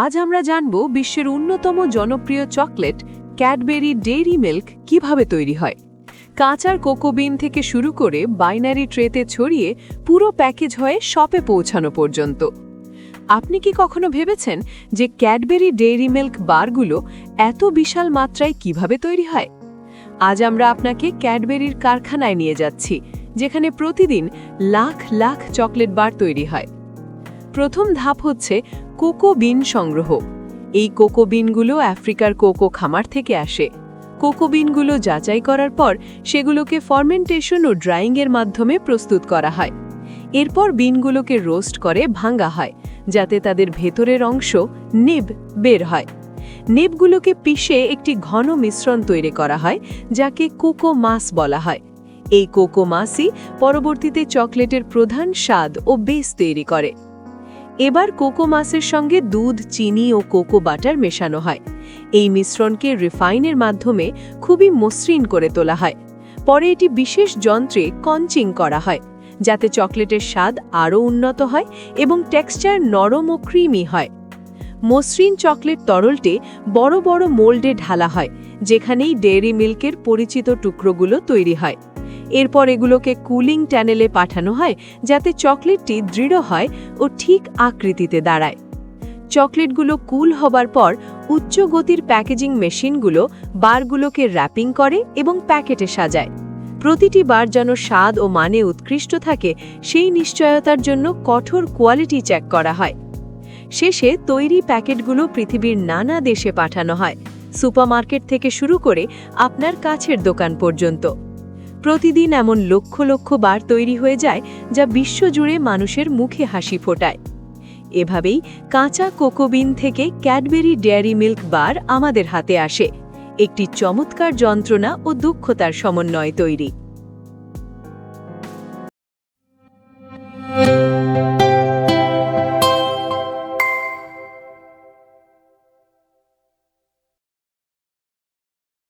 আজ আমরা জানব বিশ্বের অন্যতম জনপ্রিয় চকলেট, ক্যাডবেরি ডেইরি মিল্ক কীভাবে তৈরি হয়। কাঁচার কোকোবিন থেকে শুরু করে বাইনারি ট্রেতে ছড়িয়ে পুরো প্যাকেজ হয়ে শপে পৌঁছানো পর্যন্ত। আপনি কি কখনো ভেবেছেন যে ক্যাডবেরি ডেইরি মিল্ক বারগুলো এত বিশাল মাত্রায় কীভাবে তৈরি হয়? আজ আমরা আপনাকে ক্যাডবেরির কারখানায় নিয়ে যাচ্ছি, যেখানে প্রতিদিন লাখ লাখ চকলেট বার তৈরি হয়। প্রথম ধাপ হচ্ছে কোকো বিন সংগ্রহ। এই কোকো বিনগুলো আফ্রিকার কোকো খামার থেকে আসে। কোকো বিনগুলো যাচাই করার পর সেগুলোকে ফরমেন্টেশন ও ড্রাইংয়ের মাধ্যমে প্রস্তুত করা হয়। এরপর বিনগুলোকে রোস্ট করে ভাঙ্গা হয়, যাতে তাদের ভেতরের অংশ নিব বের হয়। নেবগুলোকে পিষে একটি ঘন মিশ্রণ তৈরি করা হয়, যাকে কোকো মাস বলা হয়। এই কোকো মাসই পরবর্তীতে চকলেটের প্রধান স্বাদ ও বেস তৈরি করে। এবার কোকো মাসের সঙ্গে দুধ, চিনি ও কোকো বাটার মেশানো হয়। এই মিশ্রণকে রিফাইনের মাধ্যমে খুবই মসৃণ করে তোলা হয়। পরে এটি বিশেষ যন্ত্রে কঞ্চিং করা হয়, যাতে চকলেটের স্বাদ আরও উন্নত হয় এবং টেক্সচার নরম ও ক্রিমি হয়। মসৃণ চকলেট তরলটে বড় বড় মোল্ডে ঢালা হয়, যেখানেই ডেয়ারি মিল্কের পরিচিত টুকরোগুলো তৈরি হয়। এরপর এগুলোকে কুলিং ট্যানেলে পাঠানো হয় যাতে চকলেটটি দৃঢ় হয় ও ঠিক আকৃতিতে দাঁড়ায়। চকলেটগুলো কুল হবার পর উচ্চ গতির প্যাকেজিং মেশিনগুলো বারগুলোকে র্যাপিং করে এবং প্যাকেটে সাজায়। প্রতিটি বার যেন স্বাদ ও মানে উৎকৃষ্ট থাকে, সেই নিশ্চয়তার জন্য কঠোর কোয়ালিটি চেক করা হয়। শেষে তৈরি প্যাকেটগুলো পৃথিবীর নানা দেশে পাঠানো হয়। সুপারমার্কেট থেকে শুরু করে আপনার কাছের দোকান পর্যন্ত। প্রতিদিন এমন লক্ষ লক্ষ বার তৈরি হয়ে যায় যা বিশ্বজুড়ে মানুষের মুখে হাসি ফোটায়। এভাবেই কাঁচা কোকোবিন থেকে ক্যাডবেরি ডেয়ারি মিল্ক বার আমাদের হাতে আসে। একটি চমৎকার যন্ত্রণা ও দুঃখতার সমন্বয় তৈরি।